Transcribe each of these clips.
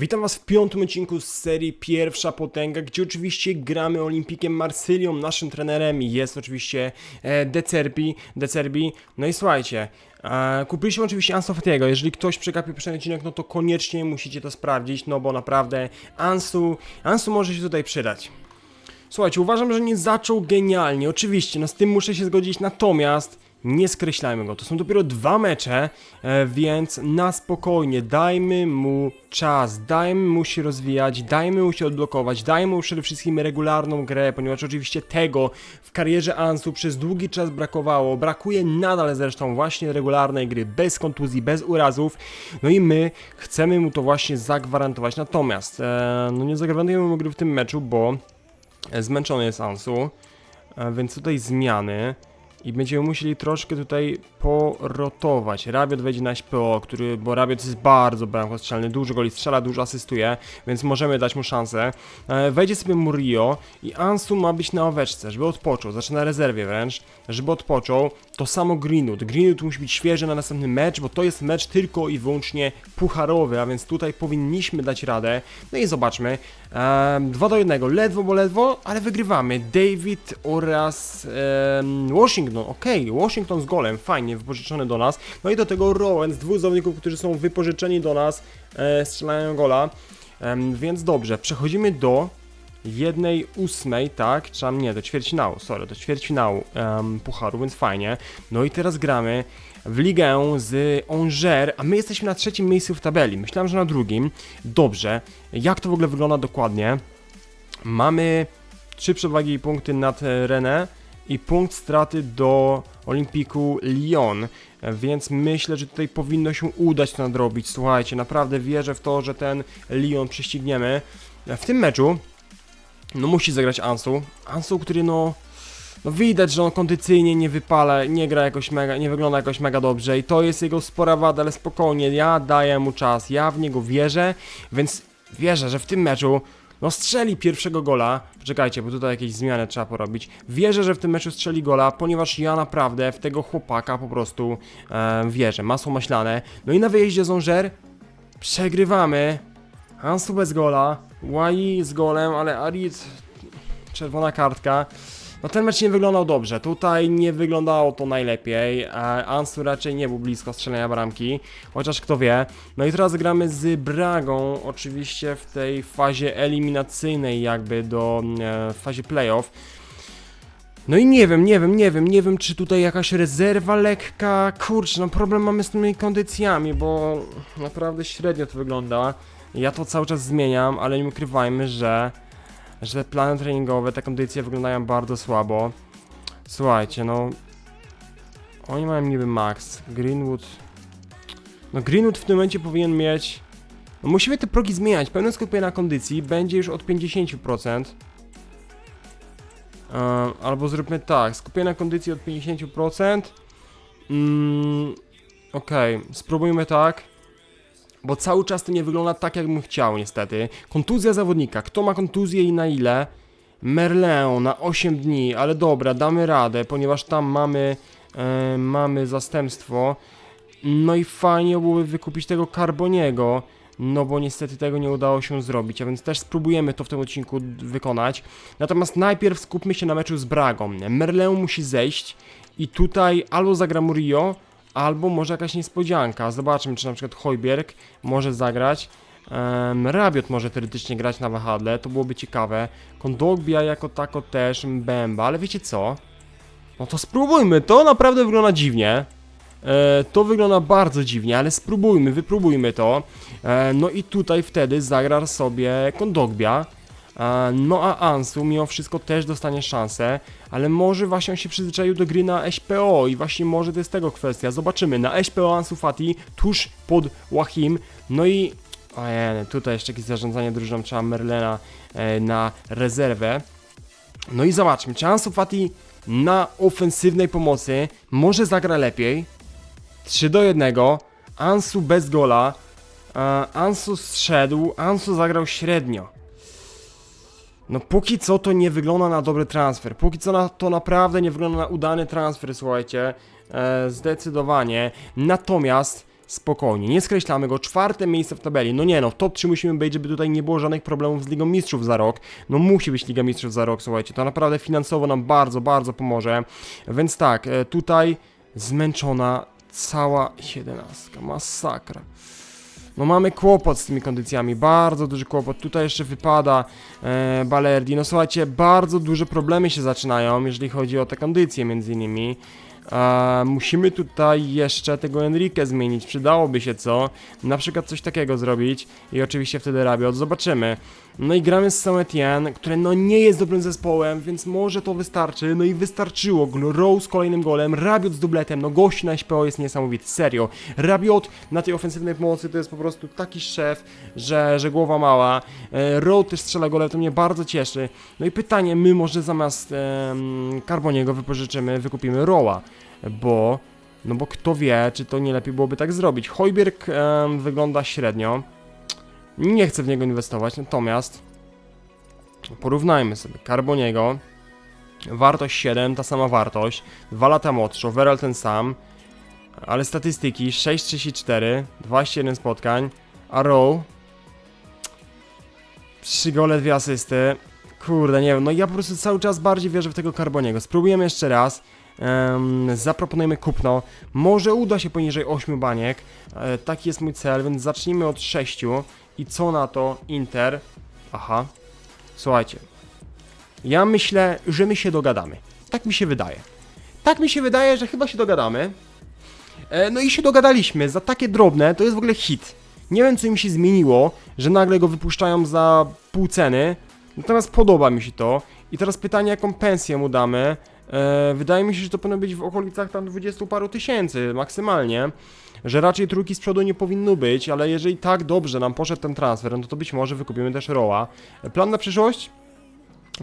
Witam Was w piątym odcinku z serii Pierwsza Potęga, gdzie oczywiście gramy Olimpikiem Marsylią. Naszym trenerem jest oczywiście e, De Cerbi, De Cerbi. No i słuchajcie, e, kupiliśmy oczywiście Ansu Fatiego. Jeżeli ktoś przegapił pierwszy odcinek, no to koniecznie musicie to sprawdzić, no bo naprawdę Ansu, Ansu może się tutaj przydać. Słuchajcie, uważam, że nie zaczął genialnie. Oczywiście, no z tym muszę się zgodzić, natomiast nie skreślajmy go. To są dopiero dwa mecze, e, więc na spokojnie dajmy mu czas, dajmy mu się rozwijać, dajmy mu się odblokować, dajmy mu przede wszystkim regularną grę, ponieważ oczywiście tego w karierze Ansu przez długi czas brakowało. Brakuje nadal zresztą właśnie regularnej gry, bez kontuzji, bez urazów. No i my chcemy mu to właśnie zagwarantować. Natomiast e, no nie zagwarantujemy mu gry w tym meczu, bo E, Zmęczony jest Ansu, więc tutaj zmiany i będziemy musieli troszkę tutaj porotować. Rabiot wejdzie na SPO, który, bo Rabiot jest bardzo bramkostrzelny, dużo goli strzela, dużo asystuje, więc możemy dać mu szansę. E, Wejdzie sobie Murillo i Ansu ma być na oweczce, żeby odpoczął, znaczy na rezerwie wręcz, żeby odpoczął. To samo Greenwood. Greenwood musi być świeży na następny mecz, bo to jest mecz tylko i wyłącznie pucharowy, a więc tutaj powinniśmy dać radę. No i zobaczmy. Ehm, 2 do 1, ledwo, bo ledwo, ale wygrywamy. David oraz em, Washington, okej, Washington z golem, fajnie, wypożyczony do nas. No i do tego Rowens, dwóch zawodników, którzy są wypożyczeni do nas, e, strzelają gola. Em, więc dobrze, przechodzimy do jednej ósmej, tak? Czy tam nie, do ćwierćfinału, sorry, do ćwierćfinału um, Pucharu, więc fajnie. No i teraz gramy w ligę z Angers, a my jesteśmy na trzecim miejscu w tabeli. Myślałem, że na drugim. Dobrze. Jak to w ogóle wygląda dokładnie? Mamy trzy przewagi i punkty nad Rennes i punkt straty do Olimpiku Lyon, więc myślę, że tutaj powinno się udać to nadrobić. Słuchajcie, naprawdę wierzę w to, że ten Lyon prześcigniemy. W tym meczu no musi zagrać Ansu. Ansu, który no... No widać, że on kondycyjnie nie wypala, nie gra jakoś mega, nie wygląda jakoś mega dobrze i to jest jego spora wada, ale spokojnie, ja daję mu czas, ja w niego wierzę, więc wierzę, że w tym meczu no strzeli pierwszego gola. Czekajcie, bo tutaj jakieś zmiany trzeba porobić. Wierzę, że w tym meczu strzeli gola, ponieważ ja naprawdę w tego chłopaka po prostu e, wierzę. Masło maślane. No i na wyjeździe z przegrywamy. Ansu bez gola, Łai z golem, ale Arid czerwona kartka. No ten mecz nie wyglądał dobrze, tutaj nie wyglądało to najlepiej, a Ansu raczej nie był blisko strzelenia bramki, chociaż kto wie. No i teraz gramy z Bragą, oczywiście w tej fazie eliminacyjnej jakby do e, w fazie playoff. No i nie wiem, nie wiem, nie wiem, nie wiem czy tutaj jakaś rezerwa lekka, kurczę, no problem mamy z tymi kondycjami, bo naprawdę średnio to wygląda. Ja to cały czas zmieniam, ale nie ukrywajmy, że, że plany treningowe, te kondycje wyglądają bardzo słabo. Słuchajcie, no. Oni mają niby max. Greenwood. No, Greenwood w tym momencie powinien mieć. No, musimy te progi zmieniać. Pełne skupienie na kondycji będzie już od 50%. Ehm, albo zróbmy tak. Skupienie na kondycji od 50%. Mm, Okej, spróbujmy tak. Bo cały czas to nie wygląda tak, jakbym chciał, niestety. Kontuzja zawodnika. Kto ma kontuzję i na ile? Merlin na 8 dni, ale dobra, damy radę, ponieważ tam mamy, e, mamy zastępstwo. No i fajnie byłoby wykupić tego Carboniego, no bo niestety tego nie udało się zrobić, a więc też spróbujemy to w tym odcinku wykonać. Natomiast najpierw skupmy się na meczu z Bragą. Merlin musi zejść i tutaj albo zagra Murillo, albo może jakaś niespodzianka. Zobaczmy, czy na przykład Hojbjerg może zagrać. Um, Rabiot może teoretycznie grać na wahadle, to byłoby ciekawe. Kondogbia jako tako też, Mbemba, ale wiecie co? No to spróbujmy, to naprawdę wygląda dziwnie. E, to wygląda bardzo dziwnie, ale spróbujmy, wypróbujmy to. E, no i tutaj wtedy zagra sobie Kondogbia. No a Ansu mimo wszystko też dostanie szansę, ale może właśnie on się przyzwyczaił do gry na SPO i właśnie może to jest tego kwestia. Zobaczymy, na SPO Ansu Fati tuż pod Łachim, no i ojej, tutaj jeszcze jakieś zarządzanie drużyną, trzeba Merlena e, na rezerwę. No i zobaczmy, czy Ansu Fati na ofensywnej pomocy może zagra lepiej. 3 do 1. Ansu bez gola. E, Ansu zszedł, Ansu zagrał średnio. No póki co to nie wygląda na dobry transfer. Póki co na, to naprawdę nie wygląda na udany transfer, słuchajcie. E, zdecydowanie. Natomiast spokojnie, nie skreślamy go, czwarte miejsce w tabeli, no nie no, w top 3 musimy być, żeby tutaj nie było żadnych problemów z Ligą Mistrzów za rok, no musi być Liga Mistrzów za rok, słuchajcie, to naprawdę finansowo nam bardzo, bardzo pomoże, więc tak, e, tutaj zmęczona cała jedenastka, masakra. No mamy kłopot z tymi kondycjami, bardzo duży kłopot. Tutaj jeszcze wypada e, Balerdi. No słuchajcie, bardzo duże problemy się zaczynają, jeżeli chodzi o te kondycje między innymi. E, musimy tutaj jeszcze tego Enrique zmienić, przydałoby się co. Na przykład coś takiego zrobić i oczywiście wtedy Rabiot, zobaczymy. No i gramy z Saint-Étienne, które no nie jest dobrym zespołem, więc może to wystarczy. No i wystarczyło. Rose z kolejnym golem, Rabiot z dubletem, no gość na SPO jest niesamowity, serio. Rabiot na tej ofensywnej pomocy to jest po prostu taki szef, że, że głowa mała. E, Rowe też strzela gole, to mnie bardzo cieszy. No i pytanie, my może zamiast em, Carboniego wypożyczymy, wykupimy Roła, bo... No bo kto wie, czy to nie lepiej byłoby tak zrobić. Hojbierg em, wygląda średnio. Nie chcę w niego inwestować, natomiast porównajmy sobie Carboniego. Wartość 7, ta sama wartość. 2 lata młodszy, overall ten sam. Ale statystyki 6,34, 21 spotkań. A Row 3 gole, 2 asysty. Kurde, nie wiem, no ja po prostu cały czas bardziej wierzę w tego Carboniego. Spróbujemy jeszcze raz. Zaproponujemy kupno. Może uda się poniżej 8 baniek. E, taki jest mój cel, więc zacznijmy od 6. I co na to Inter? Aha. Słuchajcie. Ja myślę, że my się dogadamy. Tak mi się wydaje. Tak mi się wydaje, że chyba się dogadamy. E, no i się dogadaliśmy. Za takie drobne to jest w ogóle hit. Nie wiem, co im się zmieniło, że nagle go wypuszczają za pół ceny. Natomiast podoba mi się to. I teraz pytanie, jaką pensję mu damy. E, wydaje mi się, że to powinno być w okolicach tam 20 paru tysięcy maksymalnie. Że raczej trójki z przodu nie powinno być, ale jeżeli tak dobrze nam poszedł ten transfer, no to być może wykupimy też Roa. E, Plan na przyszłość?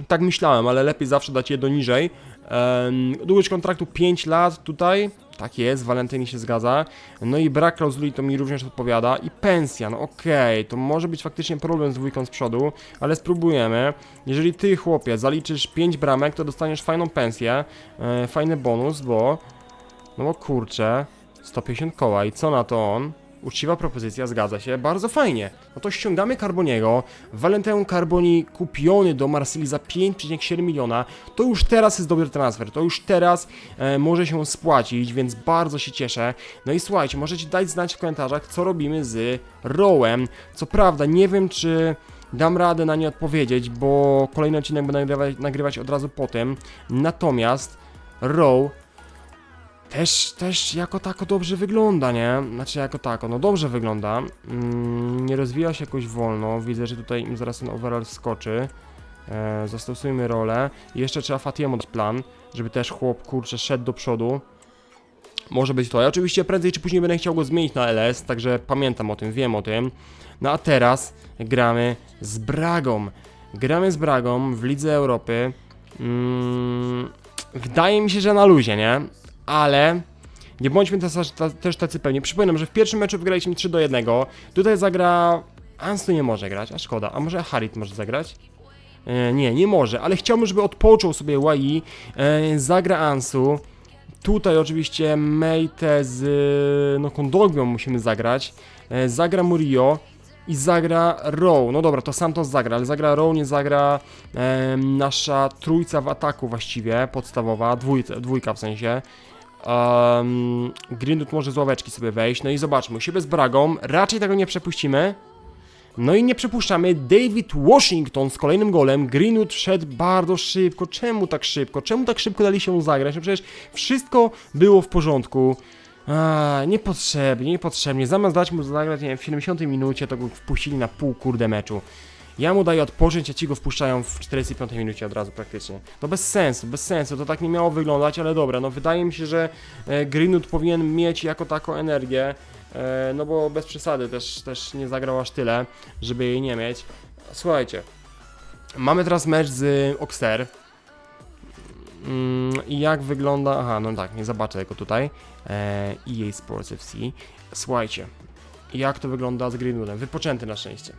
Tak myślałem, ale lepiej zawsze dać jedno niżej. Ehm, długość kontraktu 5 lat tutaj. Tak jest, Walentyni się zgadza. No i brak klauzuli to mi również odpowiada. I pensja, no okej, to może być faktycznie problem z dwójką z przodu, ale spróbujemy. Jeżeli ty, chłopie, zaliczysz 5 bramek, to dostaniesz fajną pensję, e, fajny bonus, bo... No bo kurczę, 150 koła i co na to on? Uczciwa propozycja, zgadza się, bardzo fajnie. No to ściągamy Carboniego, Valentyn Carboni kupiony do Marsylii za 5,7 miliona, to już teraz jest dobry transfer, to już teraz e, może się spłacić, więc bardzo się cieszę. No i słuchajcie, możecie dać znać w komentarzach, co robimy z Rowem. Co prawda, nie wiem czy dam radę na nie odpowiedzieć, bo kolejny odcinek będę nagrywać, nagrywać od razu po tym. Natomiast Row też, też jako tako dobrze wygląda, nie? Znaczy jako tako, no dobrze wygląda. Mm, nie rozwija się jakoś wolno. Widzę, że tutaj im zaraz ten overall skoczy. E, zastosujmy rolę. I jeszcze trzeba Fatiemu dać plan, żeby też chłop, kurczę, szedł do przodu. Może być to. Ja oczywiście prędzej czy później będę chciał go zmienić na LS, także pamiętam o tym, wiem o tym. No a teraz gramy z Bragą. Gramy z Bragą w Lidze Europy. Mm, wydaje mi się, że na luzie, nie? Ale nie bądźmy też, tacy pewni. Przypominam, że w pierwszym meczu wygraliśmy 3 do 1. Tutaj zagra. Ansu nie może grać, a szkoda. A może Harit może zagrać? E, nie, nie może, ale chciałbym, żeby odpoczął sobie Wai. E, zagra Ansu. Tutaj oczywiście Meite z no, Kondogbią musimy zagrać. E, zagra Murillo i zagra Row. No dobra, to Santos zagra, ale zagra Row, nie zagra e, nasza trójca w ataku właściwie, podstawowa, dwójca, dwójka w sensie. Um, Greenwood może z ławeczki sobie wejść, no i zobaczmy, siebie z Bragą, raczej tego nie przepuścimy. No i nie przepuszczamy. David Washington z kolejnym golem. Greenwood wszedł bardzo szybko. Czemu tak szybko? Czemu tak szybko dali się zagrać? No przecież wszystko było w porządku. A, niepotrzebnie, niepotrzebnie. Zamiast dać mu zagrać, nie wiem, w 70 minucie, to go wpuścili na pół kurde meczu. Ja mu daję odpocząć, a ci go wpuszczają w 45 minucie od razu praktycznie. No bez sensu, bez sensu, to tak nie miało wyglądać, ale dobra, no wydaje mi się, że e, Greenwood powinien mieć jako taką energię, e, no bo bez przesady też, też nie zagrał aż tyle, żeby jej nie mieć. Słuchajcie, mamy teraz mecz z Oxter. Mm, I jak wygląda. Aha, no tak, nie zobaczę tego tutaj. E, EA Sports FC. Słuchajcie, jak to wygląda z Greenwoodem? Wypoczęty na szczęście.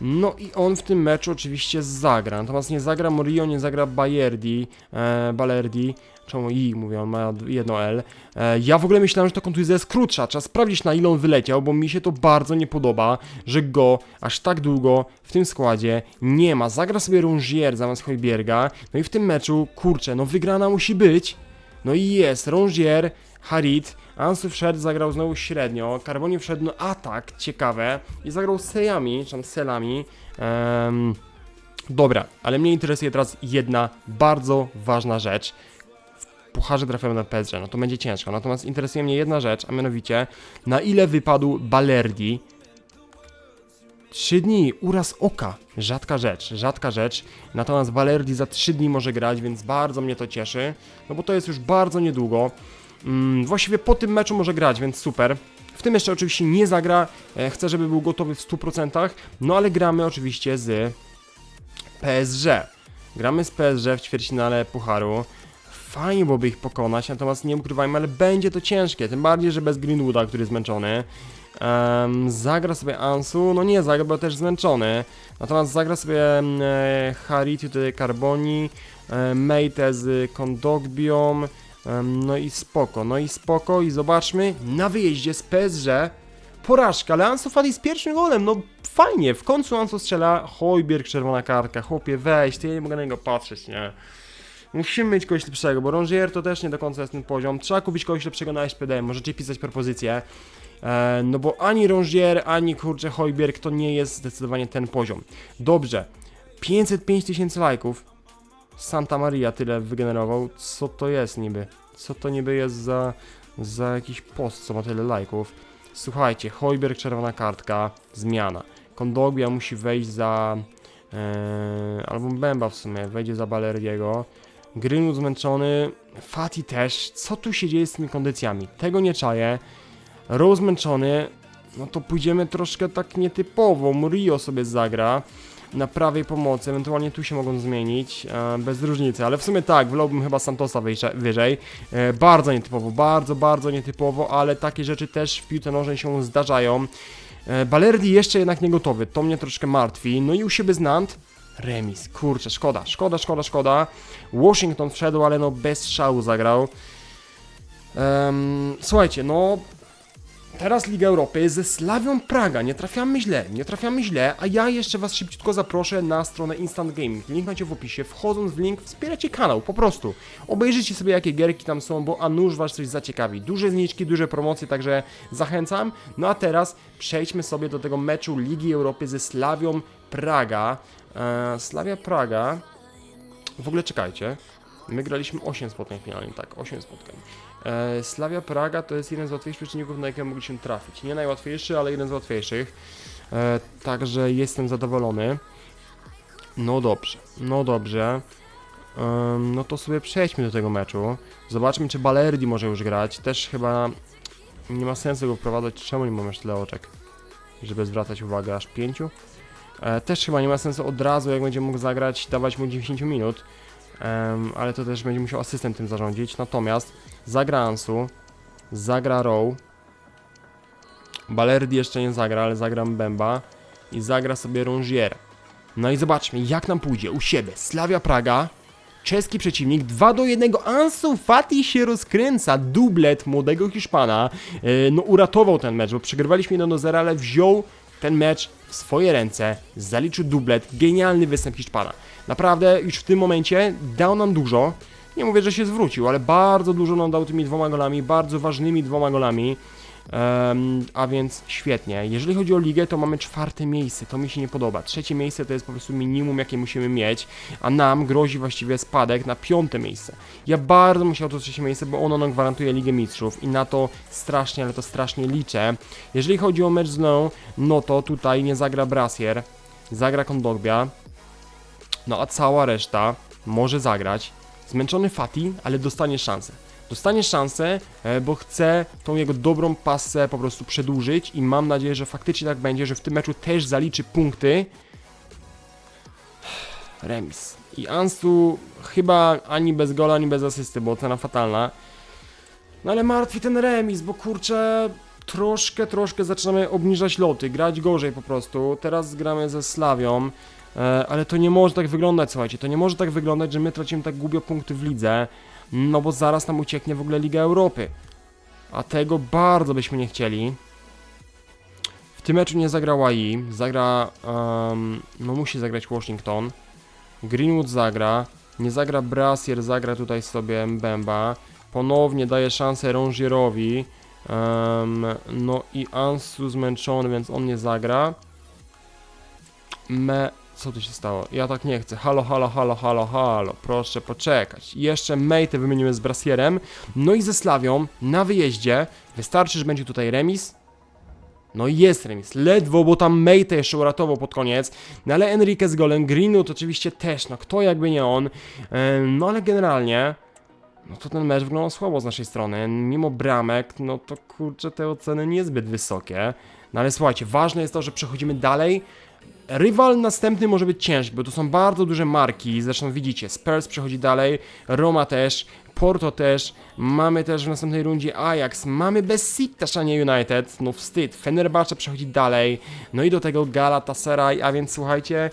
No i on w tym meczu oczywiście zagra, natomiast nie zagra Murillo, nie zagra Bayerdi, e, Balerdi. Czemu I mówię, on ma jedno L. E, ja w ogóle myślałem, że ta kontuzja jest krótsza. Trzeba sprawdzić na ile on wyleciał, bo mi się to bardzo nie podoba, że go aż tak długo w tym składzie nie ma. Zagra sobie Rongier zamiast Hojbierga. No i w tym meczu, kurczę, no wygrana musi być. No i jest, Rongier, Harit, Ansu wszedł, zagrał znowu średnio, Carboni wszedł na atak, ciekawe, i zagrał Sejami, czy tam Selami. Em, dobra, ale mnie interesuje teraz jedna bardzo ważna rzecz. W pucharze trafiamy na PSG, no to będzie ciężko, natomiast interesuje mnie jedna rzecz, a mianowicie, na ile wypadł Balerdi Trzy dni, uraz oka. Rzadka rzecz, rzadka rzecz. Natomiast Balerdi za trzy dni może grać, więc bardzo mnie to cieszy. No bo to jest już bardzo niedługo. Mm, właściwie po tym meczu może grać, więc super. W tym jeszcze oczywiście nie zagra. E, chcę, żeby był gotowy w 100%. No ale gramy oczywiście z PSG. Gramy z PSG w ćwierćfinale Pucharu. Fajnie byłoby ich pokonać, natomiast nie ukrywajmy, ale będzie to ciężkie. Tym bardziej, że bez Greenwooda, który jest zmęczony. Em, zagra sobie Ansu, no nie zagra, bo też zmęczony. Natomiast zagra sobie e, Harit tutaj Carboni, e, Meite z Kondogbią, no i spoko, no i spoko i zobaczmy, na wyjeździe z PSG porażka, ale Ansu Fati z pierwszym golem, no fajnie, w końcu Ansu strzela, Hojbierg, czerwona kartka, chłopie weź, ty ja nie mogę na niego patrzeć, nie. Musimy mieć kogoś lepszego, bo Rongier to też nie do końca jest ten poziom. Trzeba kupić kogoś lepszego na SPD, możecie pisać propozycje. E, no bo ani Rongier, ani kurczę Hojbierg to nie jest zdecydowanie ten poziom. Dobrze, 505 tysięcy lajków. Santa Maria tyle wygenerował. Co to jest niby? Co to niby jest za, za jakiś post, co ma tyle lajków? Słuchajcie, Hojbierg, czerwona kartka, zmiana. Kondogbia musi wejść za... E, albo Bemba w sumie, wejdzie za Baleriego. Greenwood zmęczony, Fati też. Co tu się dzieje z tymi kondycjami? Tego nie czaję. Rose zmęczony, no to pójdziemy troszkę tak nietypowo. Murillo sobie zagra na prawej pomocy, ewentualnie tu się mogą zmienić, e, bez różnicy, ale w sumie tak, wolałbym chyba Santosa wyjsze, wyżej. E, bardzo nietypowo, bardzo, bardzo nietypowo, ale takie rzeczy też w piłce nożnej się zdarzają. E, Balerdi jeszcze jednak nie gotowy, to mnie troszkę martwi. No i u siebie Znant, remis, kurczę, szkoda, szkoda, szkoda, szkoda. Washington wszedł, ale no bez szału zagrał. Em, słuchajcie, no Teraz Liga Europy ze Slawią Praga. Nie trafiamy źle, nie trafiamy źle, a ja jeszcze Was szybciutko zaproszę na stronę Instant Gaming. Link macie w opisie. Wchodząc w link, wspieracie kanał, po prostu. Obejrzyjcie sobie, jakie gierki tam są, bo a nuż Was coś zaciekawi. Duże zniczki, duże promocje, także zachęcam. No a teraz przejdźmy sobie do tego meczu Ligi Europy ze Slawią Praga. Eee, Slavia Praga. W ogóle czekajcie. My graliśmy 8 spotkań finalnych, tak, 8 spotkań. E, Slavia Praga to jest jeden z łatwiejszych przeciwników, na jakiego mogliśmy trafić. Nie najłatwiejszy, ale jeden z łatwiejszych. E, także jestem zadowolony. No dobrze, no dobrze. No to sobie przejdźmy do tego meczu. Zobaczmy, czy Balerdi może już grać. Też chyba nie ma sensu go wprowadzać. Czemu nie mam już tyle oczek? Żeby zwracać uwagę aż pięciu. E, też chyba nie ma sensu od razu, jak będzie mógł zagrać, dawać mu 10 minut. Ale to też będzie musiał asystent tym zarządzić. Natomiast zagra Ansu, zagra Row. Balerdi jeszcze nie zagra, ale zagra Mbemba i zagra sobie Rongier. No i zobaczmy, jak nam pójdzie u siebie. Slavia Praga, czeski przeciwnik, 2 do 1. Ansu Fati się rozkręca. Dublet młodego Hiszpana. E, no uratował ten mecz, bo przegrywaliśmy 1 do 0, ale wziął ten mecz w swoje ręce, zaliczył dublet, genialny występ Hiszpana. Naprawdę już w tym momencie dał nam dużo. Nie mówię, że się zwrócił, ale bardzo dużo nam dał tymi dwoma golami, bardzo ważnymi dwoma golami. Em, a więc świetnie. Jeżeli chodzi o ligę, to mamy czwarte miejsce. To mi się nie podoba. Trzecie miejsce to jest po prostu minimum, jakie musimy mieć, a nam grozi właściwie spadek na piąte miejsce. Ja bardzo chciał to trzecie miejsce, bo ono nam gwarantuje Ligę Mistrzów i na to strasznie, ale to strasznie liczę. Jeżeli chodzi o mecz z Lyon, no to tutaj nie zagra Brasier, zagra Kondogbia, no a cała reszta może zagrać. Zmęczony Fati, ale dostanie szansę. Dostanie szansę, e, bo chce tą jego dobrą pasę po prostu przedłużyć i mam nadzieję, że faktycznie tak będzie, że w tym meczu też zaliczy punkty. Remis. I Ansu chyba ani bez gola, ani bez asysty, bo ocena fatalna. No ale martwi ten remis, bo kurczę, troszkę, troszkę zaczynamy obniżać loty, grać gorzej po prostu. Teraz gramy ze Slawią. E, ale to nie może tak wyglądać, słuchajcie, to nie może tak wyglądać, że my tracimy tak głupio punkty w lidze, no bo zaraz nam ucieknie w ogóle Liga Europy. A tego bardzo byśmy nie chcieli. W tym meczu nie zagra YE, zagra, em, no musi zagrać Washington. Greenwood zagra, nie zagra Brasier, zagra tutaj sobie Mbemba. Ponownie daje szansę Rongierowi. Em, no i Ansu zmęczony, więc on nie zagra. Me... Co tu się stało? Ja tak nie chcę. Halo, halo, halo, halo, halo. Proszę poczekać. Jeszcze Mejtę wymienimy z Brasierem. No i ze Slawią na wyjeździe. Wystarczy, że będzie tutaj remis. No i jest remis. Ledwo, bo tam Mejtę jeszcze uratował pod koniec. No ale Enrique z golem. Greenwood oczywiście też. No kto jakby nie on. No ale generalnie... No to ten mecz wyglądał słabo z naszej strony. Mimo bramek, no to kurczę, te oceny niezbyt wysokie. No ale słuchajcie, ważne jest to, że przechodzimy dalej. Rywal następny może być ciężki, bo to są bardzo duże marki. Zresztą widzicie, Spurs przechodzi dalej, Roma też, Porto też. Mamy też w następnej rundzie Ajax, mamy Besiktas, a nie United. No wstyd. Fenerbahce przechodzi dalej. No i do tego Galatasaray, a więc słuchajcie,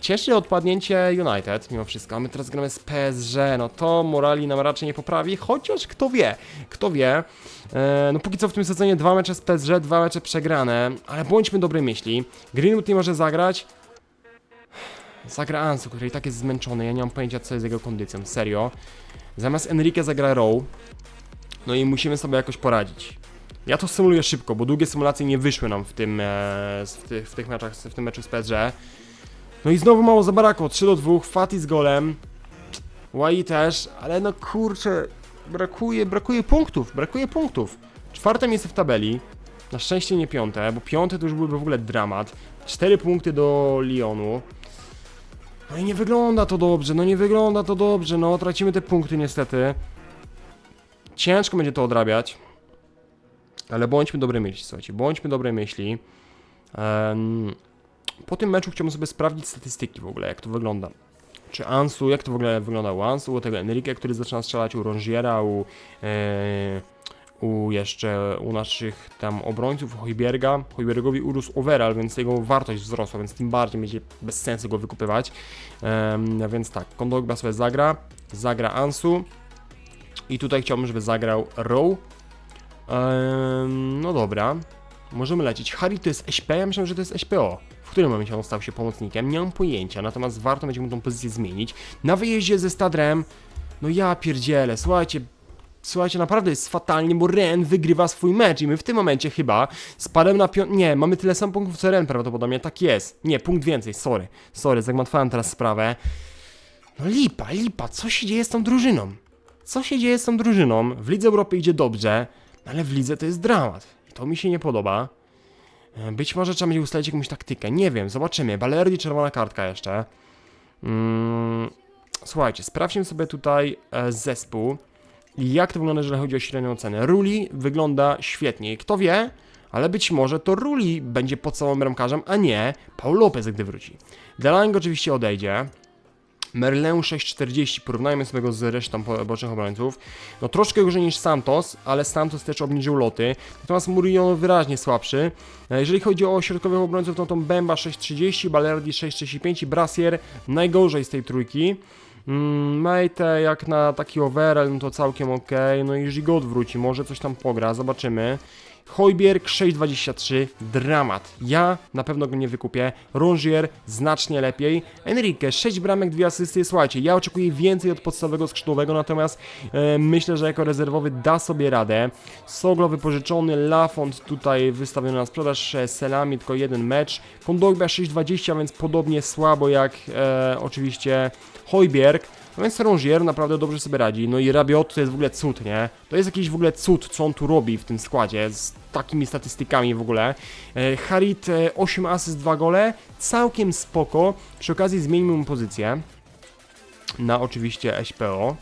cieszy odpadnięcie United mimo wszystko. A my teraz gramy z PSG, no to morali nam raczej nie poprawi, chociaż kto wie, kto wie. E, no póki co w tym sezonie dwa mecze z PSG, dwa mecze przegrane, ale bądźmy dobrej myśli. Greenwood nie może zagrać. Zagra Ansu, który i tak jest zmęczony, ja nie mam pojęcia co jest z jego kondycją, serio. Zamiast Enrique zagra Row. No i musimy sobie jakoś poradzić. Ja to symuluję szybko, bo długie symulacje nie wyszły nam w tym, e, w, ty, w tych meczach, w tym meczu z PSG. No i znowu mało zabrakło, 3 do 2, Fati z golem. Łai też, ale no kurczę, brakuje, brakuje punktów, brakuje punktów. Czwarte miejsce w tabeli, na szczęście nie piąte, bo piąte to już byłby w ogóle dramat. 4 punkty do Lyonu. No i nie wygląda to dobrze, no nie wygląda to dobrze, no tracimy te punkty niestety. Ciężko będzie to odrabiać. Ale bądźmy dobrej myśli, słuchajcie, bądźmy dobrej myśli. Em, po tym meczu chciałbym sobie sprawdzić statystyki w ogóle, jak to wygląda. Czy Ansu, jak to w ogóle wygląda u Ansu, u tego Enrique, który zaczyna strzelać, u Rongiera, u, e, u jeszcze u naszych tam obrońców, u Hojbierga. Hojbiergowi urósł overall, więc jego wartość wzrosła, więc tym bardziej będzie bez sensu go wykupywać. Em, więc tak, Kondogba sobie zagra, zagra Ansu i tutaj chciałbym, żeby zagrał Row. Em, no dobra, możemy lecieć. Harry to jest SP, ja myślę, że to jest SPO. W którym momencie on stał się pomocnikiem? Nie mam pojęcia, natomiast warto będzie mu tą pozycję zmienić. Na wyjeździe ze Stadrem, no ja pierdzielę, słuchajcie, słuchajcie, naprawdę jest fatalnie, bo Ren wygrywa swój mecz i my w tym momencie chyba spadłem na piąt... Nie, mamy tyle samo punktów co Ren prawdopodobnie, tak jest. Nie, punkt więcej, sorry, sorry, zagmatwałem teraz sprawę. No lipa, lipa, co się dzieje z tą drużyną? Co się dzieje z tą drużyną? W Lidze Europy idzie dobrze, ale w Lidze to jest dramat. I to mi się nie podoba. E, Być może trzeba będzie ustalić jakąś taktykę, nie wiem, zobaczymy. Balerdi, czerwona kartka jeszcze. Mm, słuchajcie, sprawdźmy sobie tutaj e, zespół. Jak to wygląda, jeżeli chodzi o średnią cenę. Ruli wygląda świetnie. I Kto wie, ale być może to Ruli będzie podstawowym bramkarzem, a nie Paul Lopez, gdy wróci. Delang oczywiście odejdzie. Merlin 640, porównajmy sobie go z resztą bocznych obrońców. No troszkę gorzej niż Santos, ale Santos też obniżył loty. Natomiast Murillo wyraźnie słabszy. E, Jeżeli chodzi o środkowych obrońców, no to Bemba 630, Balerdi 635 i Brasier najgorzej z tej trójki. Mm, Mejte jak na taki overall, no to całkiem ok. No i Gigot wróci, może coś tam pogra, zobaczymy. Hojbierg 6,23, dramat. Ja na pewno go nie wykupię. Rongier znacznie lepiej. Enrique 6 bramek, 2 asysty. Słuchajcie, ja oczekuję więcej od podstawowego skrzydłowego, natomiast e, myślę, że jako rezerwowy da sobie radę. Soglo wypożyczony, Lafont tutaj wystawiony na sprzedaż, e, Selami tylko jeden mecz. Kondogba 6,20, więc podobnie słabo jak e, oczywiście Hojbierg. No więc Rongier naprawdę dobrze sobie radzi. No i Rabiot to jest w ogóle cud, nie? To jest jakiś w ogóle cud, co on tu robi w tym składzie z takimi statystykami w ogóle. E, Harit e, 8 asyst, 2 gole, całkiem spoko. Przy okazji zmieńmy mu pozycję na oczywiście SPO,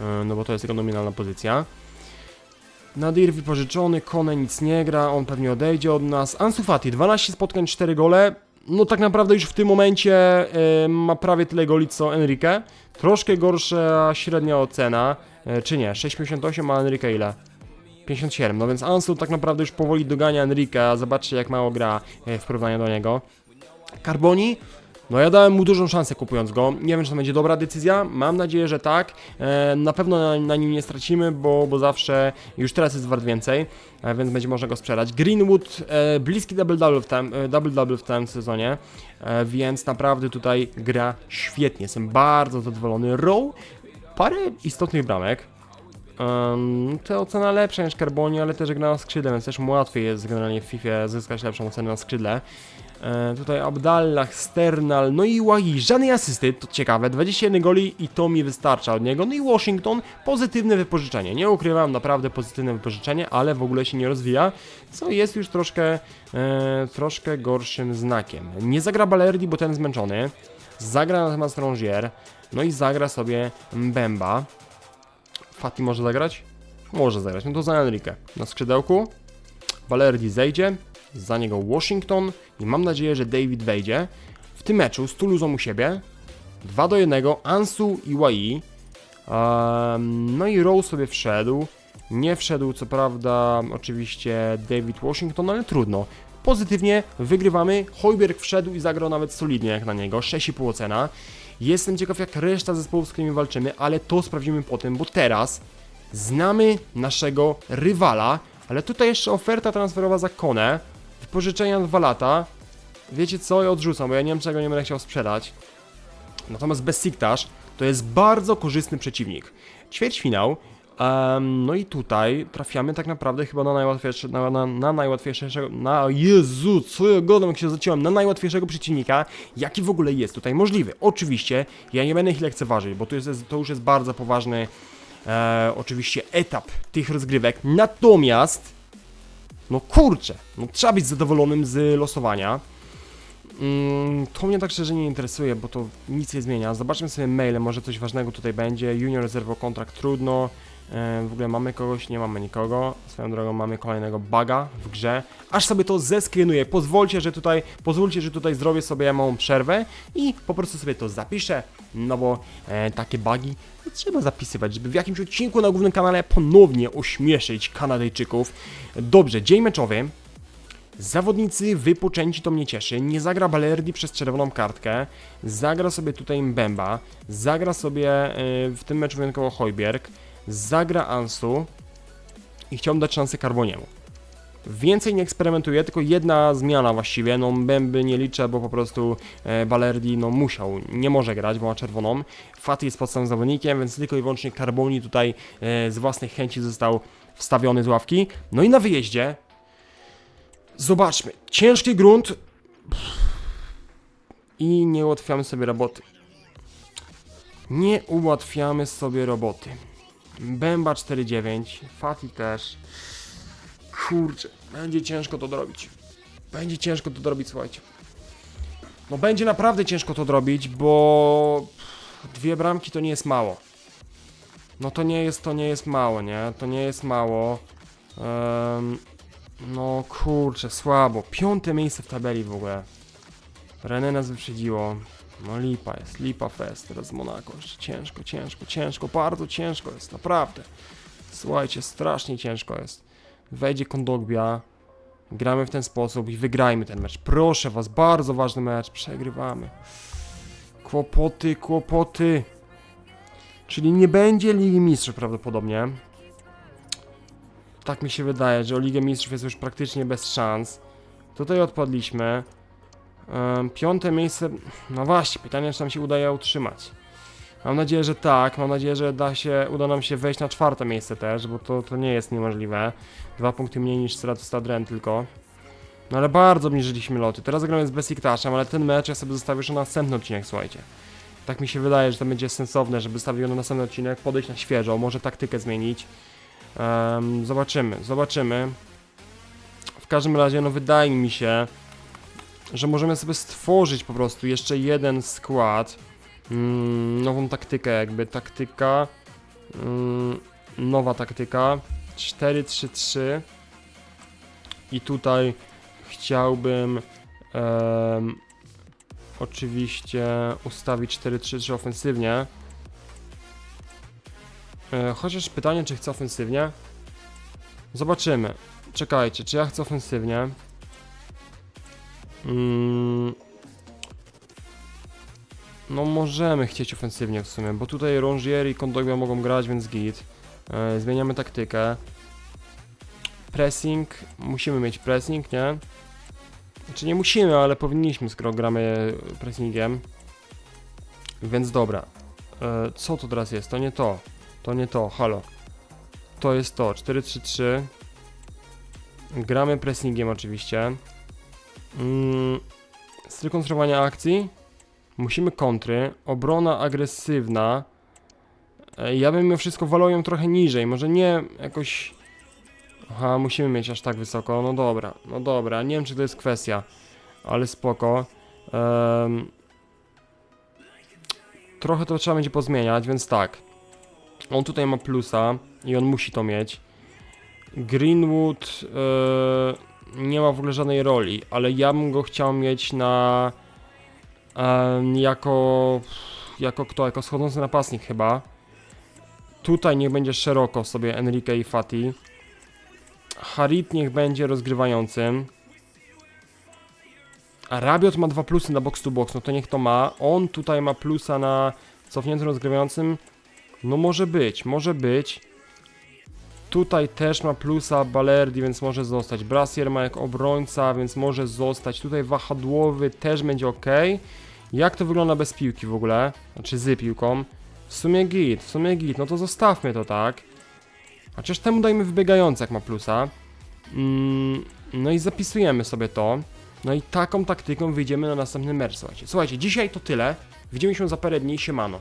e, no bo to jest jego nominalna pozycja. Nadir wypożyczony, Kone nic nie gra, on pewnie odejdzie od nas. Ansu Fati, 12 spotkań, 4 gole. No tak naprawdę już w tym momencie ma prawie tyle goli co Enrique. Troszkę gorsza średnia ocena, e, czy nie? 6,58 ma Enrique ile? 57, no więc Ansu tak naprawdę już powoli dogania Enrique, a zobaczcie jak mało gra e, w porównaniu do niego. Carboni No ja dałem mu dużą szansę kupując go. Nie wiem, czy to będzie dobra decyzja. Mam nadzieję, że tak. E, na pewno na, nim nie stracimy, bo, bo zawsze już teraz jest wart więcej, e, więc będzie można go sprzedać. Greenwood, e, bliski double-double w, tym, e, double-double w tym sezonie, więc naprawdę tutaj gra świetnie. Jestem bardzo zadowolony. Row, parę istotnych bramek. Um, to ocena lepsza niż Carboni, ale też gra na skrzydle, więc też łatwiej jest generalnie w FIFA zyskać lepszą ocenę na skrzydle. E, tutaj Abdallah, Sternal, no i Wahi, żadnej asysty, to ciekawe, 21 goli i to mi wystarcza od niego. No i Washington, pozytywne wypożyczenie, nie ukrywam, naprawdę pozytywne wypożyczenie, ale w ogóle się nie rozwija, co jest już troszkę, e, troszkę gorszym znakiem. Nie zagra Balerdi, bo ten zmęczony, zagra natomiast Rongier, no i zagra sobie Mbemba. Fati może zagrać? Może zagrać, no to za Enrique. Na skrzydełku Valerdi zejdzie, za niego Washington i mam nadzieję, że David wejdzie. W tym meczu z Toulouse u siebie 2 do 1 Ansu i Wai. Um, no i Rowe sobie wszedł. Nie wszedł co prawda oczywiście David Washington, ale trudno. Pozytywnie wygrywamy. Hojberg wszedł i zagrał nawet solidnie jak na niego. 6,5 ocena. Jestem ciekaw jak reszta zespołów, z którymi walczymy, ale to sprawdzimy potem, bo teraz znamy naszego rywala, ale tutaj jeszcze oferta transferowa za Konę, wypożyczenia na 2 lata. Wiecie co, ja odrzucam, bo ja nie wiem czego nie będę chciał sprzedać. Natomiast Besiktas to jest bardzo korzystny przeciwnik. Ćwierćfinał, um, no i tutaj trafiamy tak naprawdę chyba na najłatwiejsze, na, na, na najłatwiejszego, na Jezu, co ja godam, jak się zaciąłem, na najłatwiejszego przeciwnika, jaki w ogóle jest tutaj możliwy. Oczywiście, ja nie będę ich lekceważyć, bo to, jest, to już jest bardzo poważny e, oczywiście etap tych rozgrywek, natomiast no kurczę, no trzeba być zadowolonym z losowania. Mm, to mnie tak szczerze nie interesuje, bo to nic nie zmienia. Zobaczmy sobie maile, może coś ważnego tutaj będzie. Junior rezerwo kontrakt trudno. E, w ogóle mamy kogoś, nie mamy nikogo. Swoją drogą mamy kolejnego buga w grze. Aż sobie to zeskrynuję. Pozwólcie, że tutaj, pozwólcie, że tutaj zrobię sobie małą przerwę i po prostu sobie to zapiszę, no bo e, takie bugi trzeba zapisywać, żeby w jakimś odcinku na głównym kanale ponownie ośmieszyć Kanadyjczyków. Dobrze, dzień meczowy. Zawodnicy wypoczęci to mnie cieszy. Nie zagra Balerdi przez czerwoną kartkę. Zagra sobie tutaj Mbemba. Zagra sobie y, w tym meczu wyjątkowo Hojbjerg. Zagra Ansu. I chciałbym dać szansę Carboniemu. Więcej nie eksperymentuję, tylko jedna zmiana właściwie. No Mbemby nie liczę, bo po prostu e, Balerdi no musiał, nie może grać, bo ma czerwoną. Fati jest podstawowym zawodnikiem, więc tylko i wyłącznie Carboni tutaj e, z własnej chęci został wstawiony z ławki. No i na wyjeździe Zobaczmy. Ciężki grunt. I nie ułatwiamy sobie roboty. Nie ułatwiamy sobie roboty. Bęba 4-9. Fati też. Kurczę, będzie ciężko to dorobić. Będzie ciężko to dorobić, słuchajcie. No będzie naprawdę ciężko to zrobić, bo dwie bramki to nie jest mało. No to nie jest, to nie jest mało, nie? To nie jest mało. Um, no kurczę, słabo. Piąte miejsce w tabeli w ogóle. René nas wyprzedziło. No lipa jest, lipa fest teraz z Monako. Jeszcze ciężko, ciężko, ciężko, bardzo ciężko jest, naprawdę. Słuchajcie, strasznie ciężko jest. Wejdzie Kondogbia, gramy w ten sposób i wygrajmy ten mecz. Proszę was, bardzo ważny mecz, przegrywamy. Kłopoty, kłopoty. Czyli nie będzie Ligi Mistrzów prawdopodobnie. Tak mi się wydaje, że o Ligę Mistrzów jest już praktycznie bez szans. Tutaj odpadliśmy. Piąte miejsce. No właśnie, pytanie, czy nam się udaje utrzymać. Mam nadzieję, że tak. Mam nadzieję, że da się, uda nam się wejść na czwarte miejsce też, bo to, to nie jest niemożliwe. Dwa punkty mniej niż Stradren tylko. No ale bardzo obniżyliśmy loty. Teraz gramy z Besiktasem, ale ten mecz ja sobie zostawię już na następny odcinek, słuchajcie. Tak mi się wydaje, że to będzie sensowne, żeby zostawić go na następny odcinek, podejść na świeżo, może taktykę zmienić. Um, zobaczymy, zobaczymy. W każdym razie, no wydaje mi się, że możemy sobie stworzyć po prostu jeszcze jeden skład. Mm, nową taktykę, jakby taktyka. Mm, nowa taktyka. 4-3-3. I tutaj chciałbym em, oczywiście ustawić 4-3-3 ofensywnie. E, chociaż pytanie, czy chcę ofensywnie? Zobaczymy. Czekajcie, czy ja chcę ofensywnie? Mm. No możemy chcieć ofensywnie w sumie, bo tutaj Rongier i Kondogbia mogą grać, więc git. E, zmieniamy taktykę. Pressing, musimy mieć pressing, nie? Znaczy nie musimy, ale powinniśmy, skoro gramy pressingiem. Więc dobra. E, co to teraz jest? To nie to. To nie to, halo. To jest to, 4-3-3. Gramy pressingiem oczywiście. Mm, styl konstruowania akcji. Musimy kontry. Obrona agresywna. E, Ja bym mimo wszystko wolał ją trochę niżej. Może nie jakoś. Aha, musimy mieć aż tak wysoko. No dobra, no dobra. Nie wiem, czy to jest kwestia, ale spoko. Em, trochę to trzeba będzie pozmieniać, więc tak. On tutaj ma plusa i on musi to mieć. Greenwood e, nie ma w ogóle żadnej roli, ale ja bym go chciał mieć na jako jako kto? Jako schodzący napastnik chyba. Tutaj niech będzie szeroko sobie Enrique i Fati. Harit niech będzie rozgrywającym. A Rabiot ma dwa plusy na box to box, no to niech to ma. On tutaj ma plusa na cofniętym rozgrywającym. No może być, może być. Tutaj też ma plusa Balerdi, więc może zostać. Brasier ma jak obrońca, więc może zostać. Tutaj wahadłowy też będzie ok. Jak to wygląda bez piłki w ogóle? Znaczy z piłką. W sumie git, w sumie git, no to zostawmy to tak. Chociaż temu dajmy wybiegający jak ma plusa. Mm, no i zapisujemy sobie to. No i taką taktyką wyjdziemy na następny mecz, słuchajcie. Słuchajcie, dzisiaj to tyle. Widzimy się za parę dni, siemano.